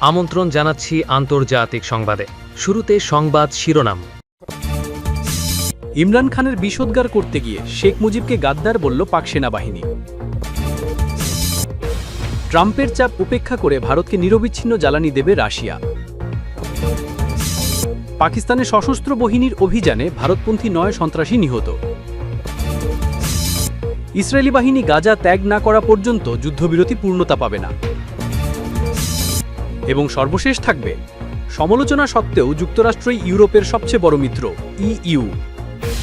আমন্ত্রণ জানাচ্ছি আন্তর্জাতিক সংবাদে। শুরুতে সংবাদ শিরোনাম। ইমরান খানের বিষোদ্গার করতে গিয়ে শেখ মুজিবকে গাদ্দার বলল পাক সেনাবাহিনী। ট্রাম্পের চাপ উপেক্ষা করে ভারতকে নিরবিচ্ছিন্ন জ্বালানি দেবে রাশিয়া। পাকিস্তানে সশস্ত্র বাহিনীর অভিযানে ভারতপন্থী নয় সন্ত্রাসী নিহত। ইসরায়েলি বাহিনী গাজা ত্যাগ না করা পর্যন্ত যুদ্ধবিরতি পূর্ণতা পাবে না। এবং সর্বশেষ থাকবে সমালোচনা সত্ত্বেও যুক্তরাষ্ট্রই ইউরোপের সবচেয়ে বড় মিত্র, ইইউ।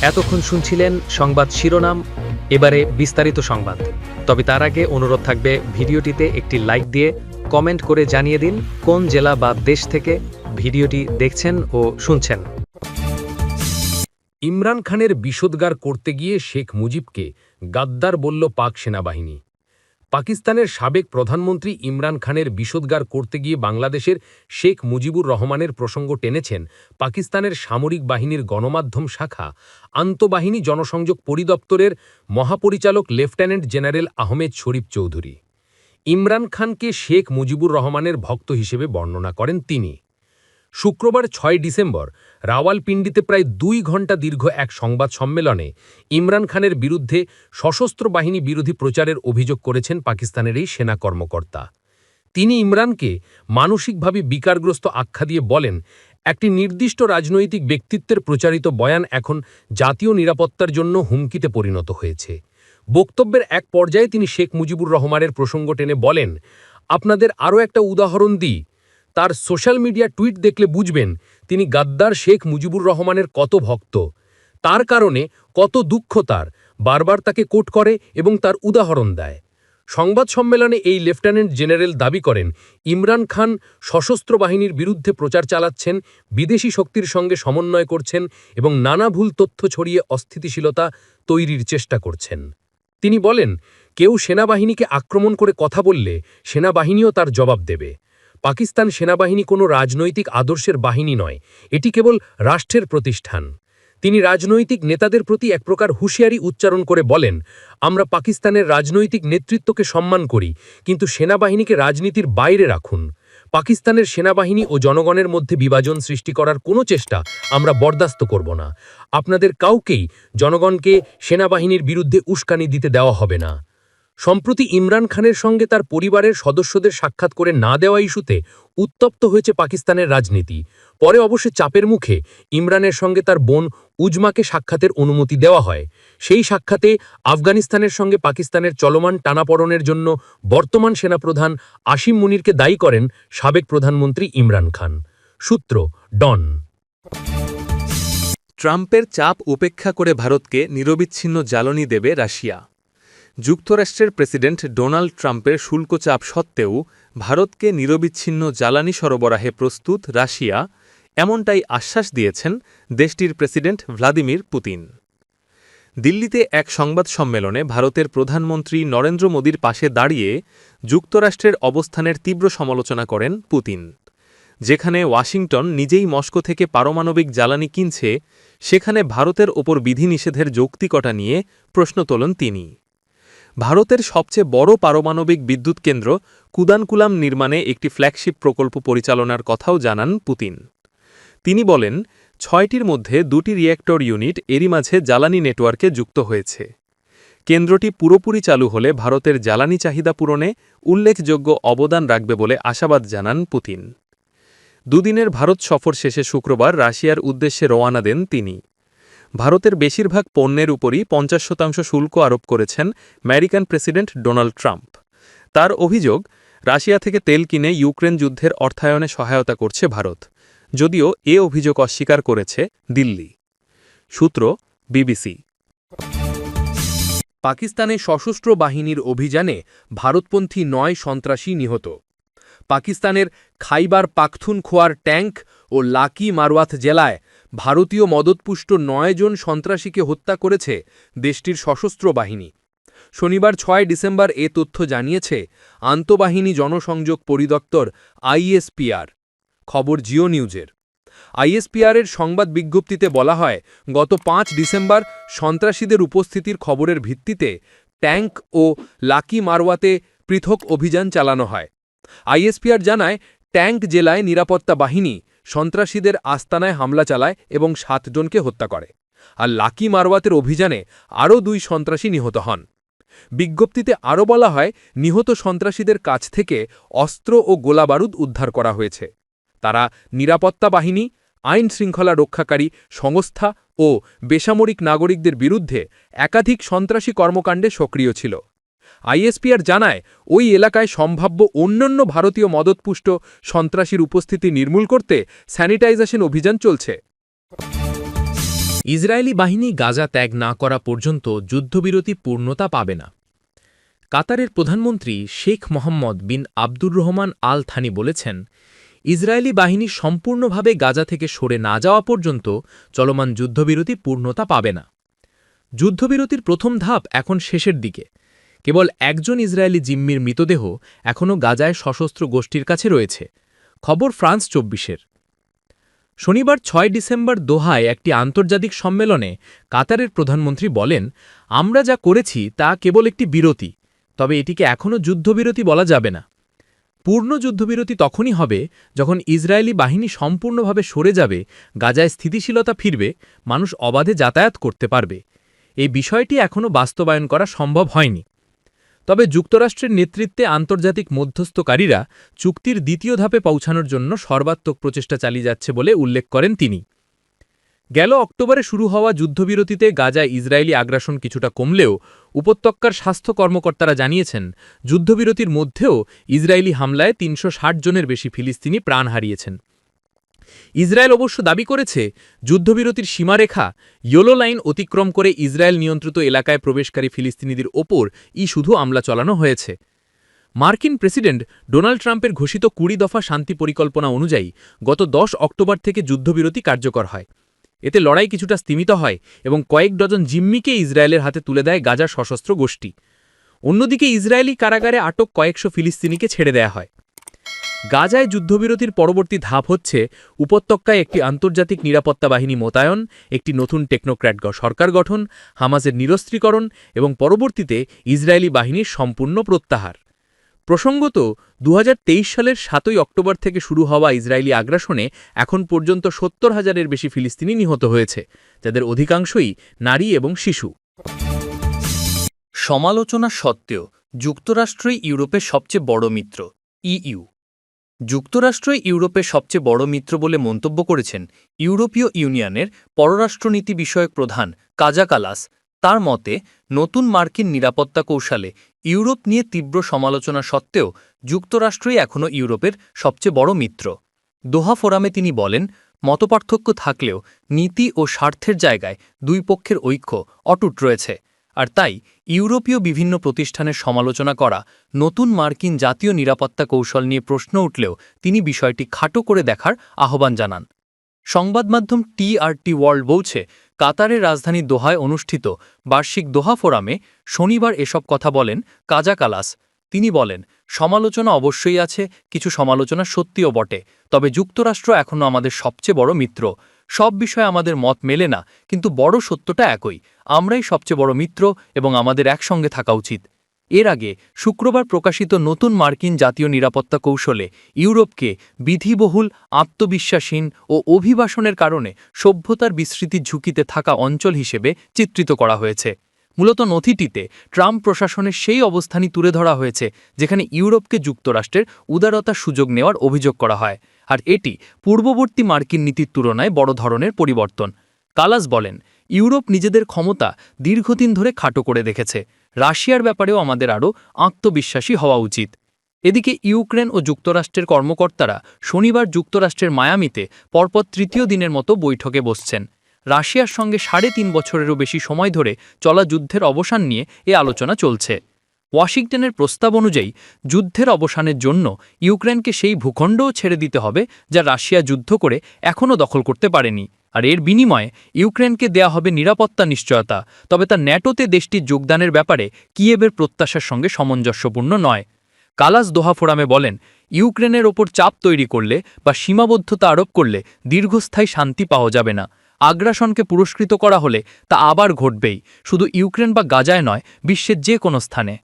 এতক্ষণ শুনছিলেন সংবাদ শিরোনাম, এবারে বিস্তারিত সংবাদ। তবে তার আগে অনুরোধ থাকবে ভিডিওটিতে একটি লাইক দিয়ে কমেন্ট করে জানিয়ে দিন কোন জেলা বা দেশ থেকে ভিডিওটি দেখছেন ও শুনছেন। ইমরান খানের বিষোদ্গার করতে গিয়ে শেখ মুজিবকে গাদ্দার বলল পাক সেনাবাহিনী। পাকিস্তানের সাবেক প্রধানমন্ত্রী ইমরান খানের বিষোদ্গার করতে গিয়ে বাংলাদেশের শেখ মুজিবুর রহমানের প্রসঙ্গ টেনেছেন পাকিস্তানের সামরিক বাহিনীর গণমাধ্যম শাখা। আন্তঃবাহিনী জনসংযোগ পরিদপ্তরের মহাপরিচালক লেফটেন্যান্ট জেনারেল আহমেদ শরীফ চৌধুরী। ইমরান খানকে শেখ মুজিবুর রহমানের ভক্ত হিসেবে বর্ণনা করেন তিনি। শুক্রবার ছয় ডিসেম্বর, রাওয়ালপিন্ডিতে প্রায় দুই ঘণ্টা দীর্ঘ এক সংবাদ সম্মেলনে ইমরান খানের বিরুদ্ধে সশস্ত্র বাহিনী বিরোধী প্রচারের অভিযোগ করেছেন পাকিস্তানের এই সেনা কর্মকর্তা। তিনি ইমরানকে মানসিকভাবে বিকারগ্রস্ত আখ্যা দিয়ে বলেন, একটি নির্দিষ্ট রাজনৈতিক ব্যক্তিত্বের প্রচারিত বয়ান এখন জাতীয় নিরাপত্তার জন্য হুমকিতে পরিণত হয়েছে। বক্তব্যের এক পর্যায়ে তিনি শেখ মুজিবুর রহমানের প্রসঙ্গ টেনে বলেন, আপনাদের আরও একটা উদাহরণ দিই। তার সোশ্যাল মিডিয়া টুইট দেখলে বুঝবেন তিনি গাদ্দার শেখ মুজিবুর রহমানের কত ভক্ত। তার কারণে কত দুঃখ তার, বারবার তাকে কোট করে এবং তার উদাহরণ দেয়। সংবাদ সম্মেলনে এই লেফটেন্যান্ট জেনারেল দাবি করেন, ইমরান খান সশস্ত্র বাহিনীর বিরুদ্ধে প্রচার চালাচ্ছেন, বিদেশি শক্তির সঙ্গে সমন্বয় করছেন এবং নানা ভুল তথ্য ছড়িয়ে অস্থিতিশীলতা তৈরির চেষ্টা করছেন। তিনি বলেন, কেউ সেনাবাহিনীকে আক্রমণ করে কথা বললে সেনাবাহিনীও তার জবাব দেবে। পাকিস্তান সেনাবাহিনী কোনো রাজনৈতিক আদর্শের বাহিনী নয়, এটি কেবল রাষ্ট্রের প্রতিষ্ঠান। তিনি রাজনৈতিক নেতাদের প্রতি এক প্রকার হুঁশিয়ারি উচ্চারণ করে বলেন, আমরা পাকিস্তানের রাজনৈতিক নেতৃত্বকে সম্মান করি, কিন্তু সেনাবাহিনীকে রাজনীতির বাইরে রাখুন। পাকিস্তানের সেনাবাহিনী ও জনগণের মধ্যে বিভাজন সৃষ্টি করার কোনো চেষ্টা আমরা বরদাস্ত করব না। আপনাদের কাউকেই জনগণকে সেনাবাহিনীর বিরুদ্ধে উস্কানি দিতে দেওয়া হবে না। সম্প্রতি ইমরান খানের সঙ্গে তার পরিবারের সদস্যদের সাক্ষাৎ করে না দেওয়া ইস্যুতে উত্তপ্ত হয়েছে পাকিস্তানের রাজনীতি। পরে অবশ্য চাপের মুখে ইমরানের সঙ্গে তার বোন উজমাকে সাক্ষাতের অনুমতি দেওয়া হয়। সেই সাক্ষাতে আফগানিস্তানের সঙ্গে পাকিস্তানের চলমান টানাপড়নের জন্য বর্তমান সেনাপ্রধান আসিম মুনিরকে দায়ী করেন সাবেক প্রধানমন্ত্রী ইমরান খান। সূত্র, ডন। ট্রাম্পের চাপ উপেক্ষা করে ভারতকে নিরবিচ্ছিন্ন জ্বালানি দেবে রাশিয়া। যুক্তরাষ্ট্রের প্রেসিডেন্ট ডোনাল্ড ট্রাম্পের শুল্ক চাপ সত্ত্বেও ভারতকে নিরবিচ্ছিন্ন জ্বালানি সরবরাহে প্রস্তুত রাশিয়া এমনটাই আশ্বাস দিয়েছেন দেশটির প্রেসিডেন্ট ভ্লাদিমির পুতিন। দিল্লিতে এক সংবাদ সম্মেলনে ভারতের প্রধানমন্ত্রী নরেন্দ্র মোদীর পাশে দাঁড়িয়ে যুক্তরাষ্ট্রের অবস্থানের তীব্র সমালোচনা করেন পুতিন। যেখানে ওয়াশিংটন নিজেই মস্কো থেকে পারমাণবিক জ্বালানি কিনছে, সেখানে ভারতের ওপর বিধিনিষেধের যৌক্তিকতা নিয়ে প্রশ্ন তোলেন তিনি। ভারতের সবচেয়ে বড় পারমাণবিক বিদ্যুৎ কেন্দ্র কুদানকুলাম নির্মাণে একটি ফ্ল্যাগশিপ প্রকল্প পরিচালনার কথাও জানান পুতিন। তিনি বলেন, ছয়টির মধ্যে দুটি রিয়্যাক্টর ইউনিট এরই মাঝে জ্বালানি নেটওয়ার্কে যুক্ত হয়েছে। কেন্দ্রটি পুরোপুরি চালু হলে ভারতের জ্বালানি চাহিদা পূরণে উল্লেখযোগ্য অবদান রাখবে বলে আশাবাদ জানান পুতিন। দুদিনের ভারত সফর শেষে শুক্রবার রাশিয়ার উদ্দেশ্যে রওয়ানা দেন তিনি। ভারতের বেশিরভাগ পণ্যের উপরই পঞ্চাশ শতাংশ শুল্ক আরোপ করেছেন আমেরিকান প্রেসিডেন্ট ডোনাল্ড ট্রাম্প। তার অভিযোগ, রাশিয়া থেকে তেল কিনে ইউক্রেন যুদ্ধের অর্থায়নে সহায়তা করছে ভারত। যদিও এ অভিযোগ অস্বীকার করেছে দিল্লি। সূত্র, বিবিসি। পাকিস্তানে সশস্ত্র বাহিনীর অভিযানে ভারতপন্থী নয় সন্ত্রাসী নিহত। পাকিস্তানের খাইবার পাখথুনখোয়ার ট্যাঙ্ক ও লাকি মারওয়াত জেলায় ভারতীয় মদতপুষ্ট নয় জন সন্ত্রাসীকে হত্যা করেছে দেশটির সশস্ত্র বাহিনী। শনিবার ছয় ডিসেম্বর এ তথ্য জানিয়েছে, আন্তঃবাহিনী জনসংযোগ পরিদপ্তর আইএসপিআর। খবর জিও নিউজের। আইএসপিআরের সংবাদ বিজ্ঞপ্তিতে বলা হয়, গত পাঁচ ডিসেম্বর সন্ত্রাসীদের উপস্থিতির খবরের ভিত্তিতে ট্যাঙ্ক ও লাকি মারওয়াতে পৃথক অভিযান চালানো হয়। আইএসপিআর জানায়, ট্যাঙ্ক জেলায় নিরাপত্তা বাহিনী সন্ত্রাসীদের আস্তানায় হামলা চালায় এবং সাতজনকে হত্যা করে। আর লাকি মারওয়াতের অভিযানে আরও দুই সন্ত্রাসী নিহত হন। বিজ্ঞপ্তিতে আরও বলা হয়, নিহত সন্ত্রাসীদের কাছ থেকে অস্ত্র ও গোলাবারুদ উদ্ধার করা হয়েছে। তারা নিরাপত্তা বাহিনী, আইন শৃঙ্খলা রক্ষাকারী সংস্থা ও বেসামরিক নাগরিকদের বিরুদ্ধে একাধিক সন্ত্রাসী কর্মকাণ্ডে সক্রিয় ছিল। আইএসপিআর জানায়, ওই এলাকায় সম্ভাব্য অন্যান্য ভারতীয় মদতপুষ্ট সন্ত্রাসীর উপস্থিতি নির্মূল করতে স্যানিটাইজেশন অভিযান চলছে। ইসরায়েলি বাহিনী গাজা ত্যাগ না করা পর্যন্ত যুদ্ধবিরতি পূর্ণতা পাবে না। কাতারের প্রধানমন্ত্রী Sheikh Mohammed bin Abdur Rahman Al Thani বলেছেন, ইসরায়েলি বাহিনী সম্পূর্ণভাবে গাজা থেকে সরে না যাওয়া পর্যন্ত চলমান যুদ্ধবিরতি পূর্ণতা পাবে না। যুদ্ধবিরতির প্রথম ধাপ এখন শেষের দিকে। কেবল একজন ইসরায়েলি জিম্মির মৃতদেহ এখনও গাজায় সশস্ত্র গোষ্ঠীর কাছে রয়েছে। খবর ফ্রান্স চব্বিশের। শনিবার ছয় ডিসেম্বর দোহায় একটি আন্তর্জাতিক সম্মেলনে কাতারের প্রধানমন্ত্রী বলেন, আমরা যা করেছি তা কেবল একটি বিরতি, তবে এটিকে এখনও যুদ্ধবিরতি বলা যাবে না। পূর্ণ যুদ্ধবিরতি তখনই হবে যখন ইসরায়েলি বাহিনী সম্পূর্ণভাবে সরে যাবে, গাজায় স্থিতিশীলতা ফিরবে, মানুষ অবাধে যাতায়াত করতে পারবে। এই বিষয়টি এখনও বাস্তবায়ন করা সম্ভব হয়নি। তবে যুক্তরাষ্ট্রের নেতৃত্বে আন্তর্জাতিক মধ্যস্থকারীরা চুক্তির দ্বিতীয় ধাপে পৌঁছানোর জন্য সর্বাত্মক প্রচেষ্টা চালিয়ে যাচ্ছে বলে উল্লেখ করেন তিনি। গেল অক্টোবরে শুরু হওয়া যুদ্ধবিরতিতে গাজায় ইসরায়েলি আগ্রাসন কিছুটা কমলেও উপত্যকার স্বাস্থ্য কর্মকর্তারা জানিয়েছেন, যুদ্ধবিরতির মধ্যেও ইসরায়েলি হামলায় তিনশো ষাট জনের বেশি ফিলিস্তিনি প্রাণ হারিয়েছেন। ইসরায়েল অবশ্য দাবি করেছে, যুদ্ধবিরতির সীমারেখা ইয়োলো লাইন অতিক্রম করে ইসরায়েল নিয়ন্ত্রিত এলাকায় প্রবেশকারী ফিলিস্তিনিদের ওপর ই শুধু আমলা চালানো হয়েছে। মার্কিন প্রেসিডেন্ট ডোনাল্ড ট্রাম্পের ঘোষিত কুড়ি দফা শান্তি পরিকল্পনা অনুযায়ী গত দশ অক্টোবর থেকে যুদ্ধবিরতি কার্যকর হয়। এতে লড়াই কিছুটা স্তীমিত হয় এবং কয়েক ডজন জিম্মিকে ইসরায়েলের হাতে তুলে দেয় গাজার সশস্ত্র গোষ্ঠী। অন্যদিকে ইসরায়েলি কারাগারে আটক কয়েকশো ফিলিস্তিনিকে ছেড়ে দেয়া হয়। গাজায় যুদ্ধবিরতির পরবর্তী ধাপ হচ্ছে উপত্যকায় একটি আন্তর্জাতিক নিরাপত্তা বাহিনী মোতায়ন, একটি নতুন টেকনোক্র্যাট সরকার গঠন হামাজের নিরস্ত্রীকরণ এবং পরবর্তীতে ইসরায়েলি বাহিনীর সম্পূর্ণ প্রত্যাহার। প্রসঙ্গত দু হাজার তেইশ সালের সাতই অক্টোবর থেকে শুরু হওয়া ইসরায়েলি আগ্রাসনে এখন পর্যন্ত সত্তর হাজারের বেশি ফিলিস্তিনি নিহত হয়েছে, যাদের অধিকাংশই নারী এবং শিশু। সমালোচনা সত্ত্বেও, যুক্তরাষ্ট্রই ইউরোপের সবচেয়ে বড় মিত্র, ইইউ। যুক্তরাষ্ট্রই ইউরোপের সবচেয়ে বড় মিত্র বলে মন্তব্য করেছেন ইউরোপীয় ইউনিয়নের পররাষ্ট্রনীতি বিষয়ক প্রধান কাজা কালাস তার মতে, নতুন মার্কিন নিরাপত্তা কৌশলে ইউরোপ নিয়ে তীব্র সমালোচনা সত্ত্বেও যুক্তরাষ্ট্রই এখনও ইউরোপের সবচেয়ে বড় মিত্র। দোহা ফোরামে তিনি বলেন, মতপার্থক্য থাকলেও নীতি ও স্বার্থের জায়গায় দুই পক্ষের ঐক্য অটুট রয়েছে। আর তাই ইউরোপীয় বিভিন্ন প্রতিষ্ঠানের সমালোচনা করা, নতুন মার্কিন জাতীয় নিরাপত্তা কৌশল নিয়ে প্রশ্ন উঠলেও তিনি বিষয়টি খাটো করে দেখার আহ্বান জানান। সংবাদ মাধ্যম টিআরটি ওয়ার্ল্ড বলছে, কাতারের রাজধানী দোহায় অনুষ্ঠিত বার্ষিক দোহা ফোরামে শনিবার এসব কথা বলেন কাজা কালাস। তিনি বলেন, সমালোচনা অবশ্যই আছে, কিছু সমালোচনা সত্যিও বটে, তবে যুক্তরাষ্ট্র এখনও আমাদের সবচেয়ে বড় মিত্র। সব বিষয়ে আমাদের মত মেলে না, কিন্তু বড় সত্যটা একই। আমরাই সবচেয়ে বড় মিত্র এবং আমাদের একসঙ্গে থাকা উচিত। এর আগে শুক্রবার প্রকাশিত নতুন মার্কিন জাতীয় নিরাপত্তা কৌশলে ইউরোপকে বিধিবহুল, আত্মবিশ্বাসহীন ও অভিবাসনের কারণে সভ্যতার বিস্তৃতির ঝুঁকিতে থাকা অঞ্চল হিসেবে চিত্রিত করা হয়েছে। মূলত নথিটিতে ট্রাম্প প্রশাসনের সেই অবস্থানই তুলে ধরা হয়েছে, যেখানে ইউরোপকে যুক্তরাষ্ট্রের উদারতার সুযোগ নেওয়ার অভিযোগ করা হয়। আর এটি পূর্ববর্তী মার্কিন নীতির তুলনায় বড় ধরনের পরিবর্তন। কালাস বলেন, ইউরোপ নিজেদের ক্ষমতা দীর্ঘদিন ধরে খাটো করে দেখেছে। রাশিয়ার ব্যাপারেও আমাদের আরও আত্মবিশ্বাসী হওয়া উচিত। এদিকে ইউক্রেন ও যুক্তরাষ্ট্রের কর্মকর্তারা শনিবার যুক্তরাষ্ট্রের মায়ামিতে পরপর তৃতীয় দিনের মতো বৈঠকে বসছেন। রাশিয়ার সঙ্গে সাড়ে তিন বছরেরও বেশি সময় ধরে চলা যুদ্ধের অবসান নিয়ে এ আলোচনা চলছে। ওয়াশিংটনের প্রস্তাব অনুযায়ী যুদ্ধের অবসানের জন্য ইউক্রেনকে সেই ভূখণ্ডও ছেড়ে দিতে হবে, যা রাশিয়া যুদ্ধ করে এখনও দখল করতে পারেনি। আর এর বিনিময়ে ইউক্রেনকে দেয়া হবে নিরাপত্তা নিশ্চয়তা, তবে তা ন্যাটোতে দেশটির যোগদানের ব্যাপারে কিয়েবের প্রত্যাশার সঙ্গে সামঞ্জস্যপূর্ণ নয়। কালাস দোহা ফোরামে বলেন, ইউক্রেনের ওপর চাপ তৈরি করলে বা সীমাবদ্ধতা আরোপ করলে দীর্ঘস্থায়ী শান্তি পাওয়া যাবে না। আগ্রাসনকে পুরস্কৃত করা হলে তা আবার ঘটবেই। শুধু ইউক্রেন বা গাজায় নয়, বিশ্বের যে কোনো স্থানে।